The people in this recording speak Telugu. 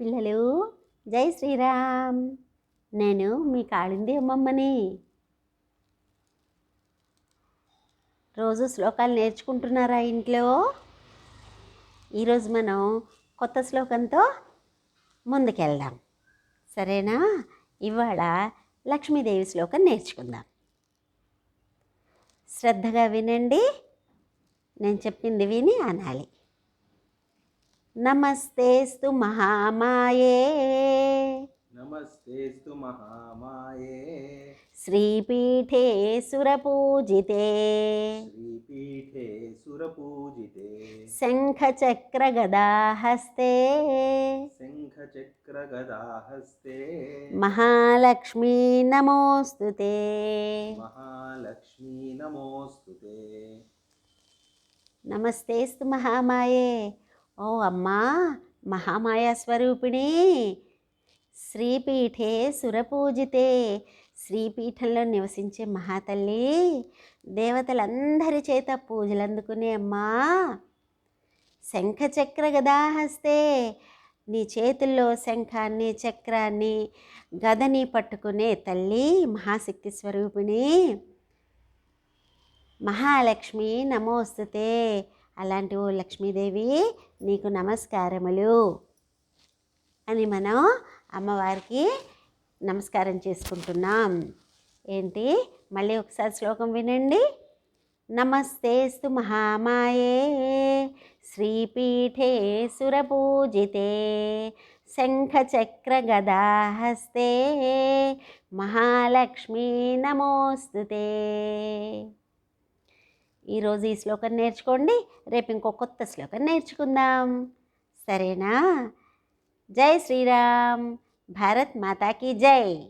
పిల్లలు జై శ్రీరామ్. నేను మీ కాళింది అమ్మమ్మని. రోజు శ్లోకాలు నేర్చుకుంటున్నారా ఇంట్లో? ఈరోజు మనం కొత్త శ్లోకంతో ముందుకెళ్దాం. సరేనా? ఇవాళ లక్ష్మీదేవి శ్లోకం నేర్చుకుందాం. శ్రద్ధగా వినండి. నేను చెప్పింది విని అనాలి. నమస్తేస్తు మహామాయే. నమస్తేస్తు మహామాయే. శ్రీపీఠే సురపూజితే. శ్రీపీఠే సురపూజితే. శంఖచక్రగదాహస్తే. శంఖచక్రగదాహస్తే. మహాలక్ష్మీ నమోస్తుతే. మహాలక్ష్మీ నమోస్తుతే. నమస్తేస్తు మహామాయే. ఓ అమ్మా మహామాయా స్వరూపిణి శ్రీపీఠే సురపూజితే శ్రీపీఠంలో నివసించే మహాతల్లి దేవతలందరి చేత పూజలు అందుకునే అమ్మా! శంఖచక్ర గదాహస్తే నీ చేతుల్లో శంఖాన్ని చక్రాన్ని గదని పట్టుకునే తల్లి మహాశక్తి స్వరూపిణి! మహాలక్ష్మి నమోస్తుతే అలాంటి ఓ లక్ష్మీదేవి నీకు నమస్కారములు అని మనం అమ్మవారికి నమస్కారం చేసుకుంటున్నాం. ఏంటి? మళ్ళీ ఒకసారి శ్లోకం వినండి. నమస్తేస్తు మహామాయే శ్రీపీఠే సురపూజితే శంఖచక్ర గదాహస్తే మహాలక్ష్మీ నమోస్తుతే. ఈరోజు ఈ శ్లోకం నేర్చుకోండి. రేపు ఇంకో కొత్త శ్లోకం నేర్చుకుందాం. సరేనా? జై శ్రీరామ్. భారత్ మాతాకి జై.